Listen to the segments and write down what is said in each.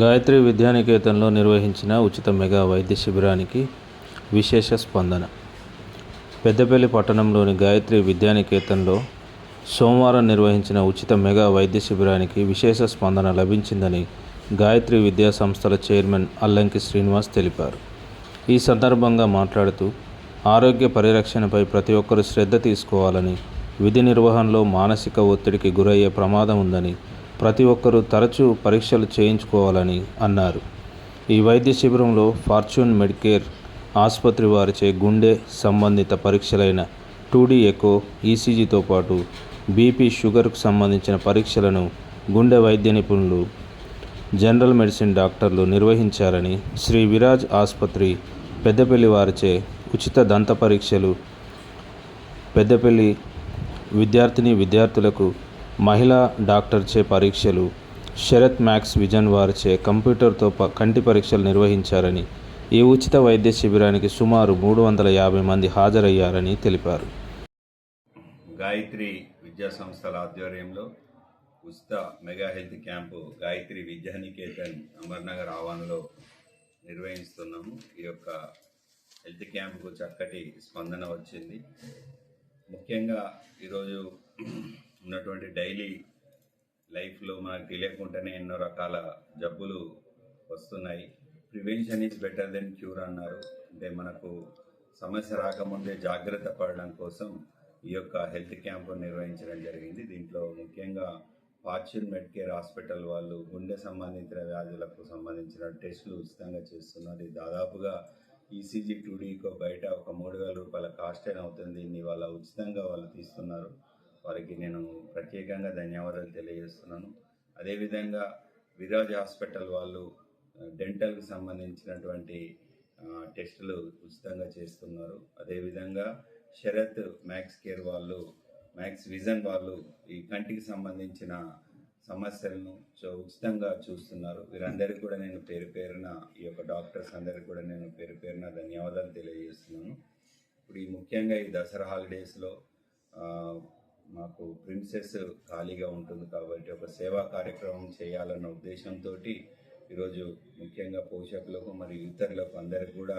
గాయత్రి విద్యానికేతన్లో నిర్వహించిన ఉచిత మెగా వైద్య శిబిరానికి విశేష స్పందన. పెద్దపల్లి పట్టణంలోని గాయత్రి విద్యానికేతన్లో సోమవారం నిర్వహించిన ఉచిత మెగా వైద్య శిబిరానికి విశేష స్పందన లభించిందని గాయత్రి విద్యా సంస్థల చైర్మన్ అల్లంకి శ్రీనివాస్ తెలిపారు. ఈ సందర్భంగా మాట్లాడుతూ ఆరోగ్య పరిరక్షణపై ప్రతి ఒక్కరూ శ్రద్ధ తీసుకోవాలని విధి నిర్వహణలో మానసిక ఒత్తిడికి గురయ్యే ప్రమాదం ఉందని ప్రతి ఒక్కరూ తరచూ పరీక్షలు చేయించుకోవాలని అన్నారు. ఈ వైద్య శిబిరంలో ఫార్చ్యూన్ మెడికేర్ ఆసుపత్రి వారిచే గుండె సంబంధిత పరీక్షలైన టూడీ ఎకో ఈసీజీతో పాటు బీపీ షుగర్కు సంబంధించిన పరీక్షలను గుండె వైద్య నిపుణులు జనరల్ మెడిసిన్ డాక్టర్లు నిర్వహించారని శ్రీ విరాజ్ ఆసుపత్రి పెద్దపల్లి వారిచే ఉచిత దంత పరీక్షలు పెద్దపల్లి విద్యార్థిని విద్యార్థులకు మహిళా డాక్టర్చే పరీక్షలు శరత్ మ్యాక్స్ విజన్ వారిచే కంప్యూటర్తో ప కంటి పరీక్షలు నిర్వహించారని ఈ ఉచిత వైద్య శిబిరానికి సుమారు మూడు వందల యాభై మంది హాజరయ్యారని తెలిపారు. గాయత్రి విద్యా సంస్థల ఆధ్వర్యంలో ఉచిత mega health camp Gayatri Vidyaniketan Amarnagar ఆవాన్లో నిర్వహిస్తున్నాము. ఈ యొక్క హెల్త్ క్యాంపుకు చక్కటి స్పందన వచ్చింది. ముఖ్యంగా ఈరోజు ఉన్నటువంటి డైలీ లైఫ్లో మనకు తెలియకుండానే ఎన్నో రకాల జబ్బులు వస్తున్నాయి. Prevention is better than cure అన్నారు. అంటే మనకు సమస్య రాకముందే జాగ్రత్త పడడం కోసం ఈ యొక్క హెల్త్ క్యాంపు నిర్వహించడం జరిగింది. దీంట్లో ముఖ్యంగా ఫార్చ్యూన్ మెడ్కేర్ హాస్పిటల్ వాళ్ళు గుండె సంబంధించిన వ్యాధులకు సంబంధించిన టెస్టులు ఉచితంగా చేస్తున్నారు. దాదాపుగా ఈసీజీ టూడీకో బయట ఒక మూడు వేల రూపాయల కాస్ట్ అయిన అవుతుంది. దీన్ని వాళ్ళ ఉచితంగా వాళ్ళు తీస్తున్నారు. వారికి నేను ప్రత్యేకంగా ధన్యవాదాలు తెలియజేస్తున్నాను. అదేవిధంగా విరాజ్ హాస్పిటల్ వాళ్ళు డెంటల్కి సంబంధించినటువంటి టెస్టులు ఉచితంగా చేస్తున్నారు. అదేవిధంగా శరత్ మ్యాక్స్ కేర్ వాళ్ళు మ్యాక్స్ విజన్ వాళ్ళు ఈ కంటికి సంబంధించిన సమస్యలను సో ఉచితంగా చూస్తున్నారు. వీరందరికీ కూడా నేను పేరు పేరున ఈ యొక్క డాక్టర్స్ అందరికీ కూడా నేను పేరు పేరున ధన్యవాదాలు తెలియజేస్తున్నాను. ఇప్పుడు ఈ ముఖ్యంగా ఈ దసరా హాలిడేస్లో మాకు ప్రిన్సెస్ ఖాళీగా ఉంటుంది కాబట్టి ఒక సేవా కార్యక్రమం చేయాలన్న ఉద్దేశంతో ఈరోజు ముఖ్యంగా పోషకులకు మరియు ఇతరులకు అందరికి కూడా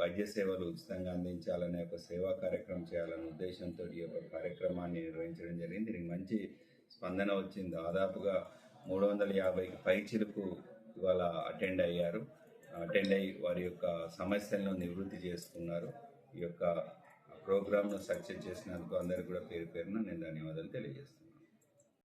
వైద్య సేవలు ఉచితంగా అందించాలనే ఒక సేవా కార్యక్రమం చేయాలనే ఉద్దేశంతో ఈ యొక్క కార్యక్రమాన్ని నిర్వహించడం జరిగింది. దీనికి మంచి స్పందన వచ్చింది. దాదాపుగా మూడు వందల యాభైకి పైచిలకు ఇవాళ అటెండ్ అయ్యారు. అటెండ్ అయ్యి వారి యొక్క సమస్యలను నివృత్తి చేసుకున్నారు. ఈ యొక్క ప్రోగ్రామ్ను సక్సెస్ చేసినందుకు అందరికీ కూడా పేరు పేరున నేను ధన్యవాదాలు తెలియజేస్తాను